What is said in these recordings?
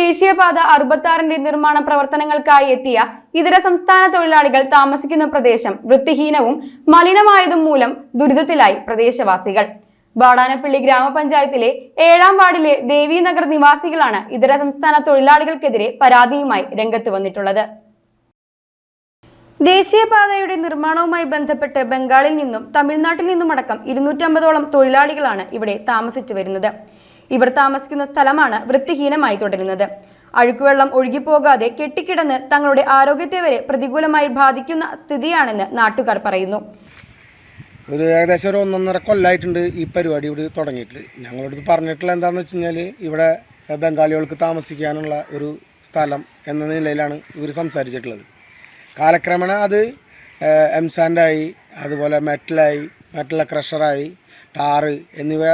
ദേശീയപാത അറുപത്താറിന്റെ നിർമ്മാണ പ്രവർത്തനങ്ങൾക്കായി എത്തിയ ഇതര സംസ്ഥാന തൊഴിലാളികൾ താമസിക്കുന്ന പ്രദേശം വൃത്തിഹീനവും മലിനമായതും മൂലം ദുരിതത്തിലായി പ്രദേശവാസികൾ. വാടാനപ്പള്ളി ഗ്രാമപഞ്ചായത്തിലെ ഏഴാം വാർഡിലെ ദേവീനഗർ നിവാസികളാണ് ഇതര സംസ്ഥാന തൊഴിലാളികൾക്കെതിരെ പരാതിയുമായി രംഗത്ത് വന്നിട്ടുള്ളത്. ദേശീയപാതയുടെ നിർമ്മാണവുമായി ബന്ധപ്പെട്ട് ബംഗാളിൽ നിന്നും തമിഴ്നാട്ടിൽ നിന്നുമടക്കം ഇരുന്നൂറ്റമ്പതോളം തൊഴിലാളികളാണ് ഇവിടെ താമസിച്ചു വരുന്നത്. ഇവർ താമസിക്കുന്ന സ്ഥലമാണ് വൃത്തിഹീനമായി തുടരുന്നത്. അഴുക്കുവെള്ളം ഒഴുകിപ്പോകാതെ കെട്ടിക്കിടന്ന് തങ്ങളുടെ ആരോഗ്യത്തെ വരെ പ്രതികൂലമായി ബാധിക്കുന്ന സ്ഥിതിയാണെന്ന് നാട്ടുകാർ പറയുന്നു. ഒരു ഏകദേശം ഒരു ഒന്നൊന്നര കൊല്ലമായിട്ടുണ്ട് ഈ പരിപാടി ഇവിടെ തുടങ്ങിയിട്ട്. ഞങ്ങളടുത്ത് പറഞ്ഞിട്ടുള്ള എന്താണെന്ന് വെച്ച് കഴിഞ്ഞാൽ ഇവിടെ ബംഗാളികൾക്ക് താമസിക്കാനുള്ള ഒരു സ്ഥലം എന്ന നിലയിലാണ് ഇവർ സംസാരിച്ചിട്ടുള്ളത്. കാലക്രമേണ അത് എംസാൻഡായി അതുപോലെ മെറ്റലായി മെറ്റൽ ക്രഷറായി ടാറ് എന്നിവ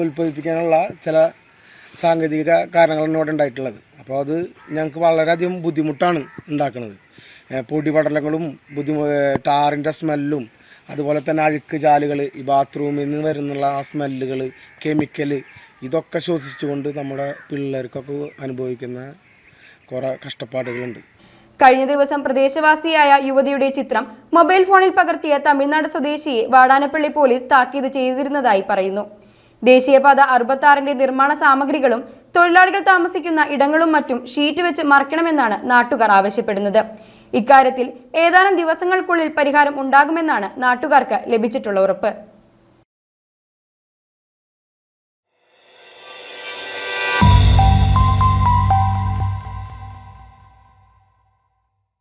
ഉൽപ്പാദിപ്പിക്കാനുള്ള ചില സാങ്കേതിക കാരണങ്ങളാണ് ഇവിടെ ഉണ്ടായിട്ടുള്ളത്. അപ്പോൾ അത് ഞങ്ങൾക്ക് വളരെയധികം ബുദ്ധിമുട്ടാണ് ഉണ്ടാക്കുന്നത്. പൊടിപടലങ്ങളും പൊടി പടലങ്ങളും ബുദ്ധിമു ടാറിന്റെ സ്മെല്ലും അതുപോലെ തന്നെ അഴുക്ക് ചാലുകൾ ഈ ബാത്റൂമിൽ നിന്ന് വരുന്നുള്ള ആ സ്മെല്ലുകൾ കെമിക്കൽ ഇതൊക്കെ ശ്വസിച്ചുകൊണ്ട് നമ്മുടെ പിള്ളേർക്കൊക്കെ അനുഭവിക്കുന്ന കുറേ കഷ്ടപ്പാടുകളുണ്ട്. കഴിഞ്ഞ ദിവസം പ്രദേശവാസിയായ യുവതിയുടെ ചിത്രം മൊബൈൽ ഫോണിൽ പകർത്തിയ തമിഴ്നാട് സ്വദേശിയെ വാടാനപ്പള്ളി പോലീസ് താക്കീത് ചെയ്തിരുന്നതായി പറയുന്നു. ദേശീയപാത അറുപത്താറിന്റെ നിർമ്മാണ സാമഗ്രികളും തൊഴിലാളികൾ താമസിക്കുന്ന ഇടങ്ങളും മറ്റും ഷീറ്റ് വെച്ച് മറക്കണമെന്നാണ് നാട്ടുകാർ ആവശ്യപ്പെടുന്നത്. ഇക്കാര്യത്തിൽ ഏതാനും ദിവസങ്ങൾക്കുള്ളിൽ പരിഹാരം ഉണ്ടാകുമെന്നാണ് നാട്ടുകാർക്ക് ലഭിച്ചിട്ടുള്ള ഉറപ്പ്.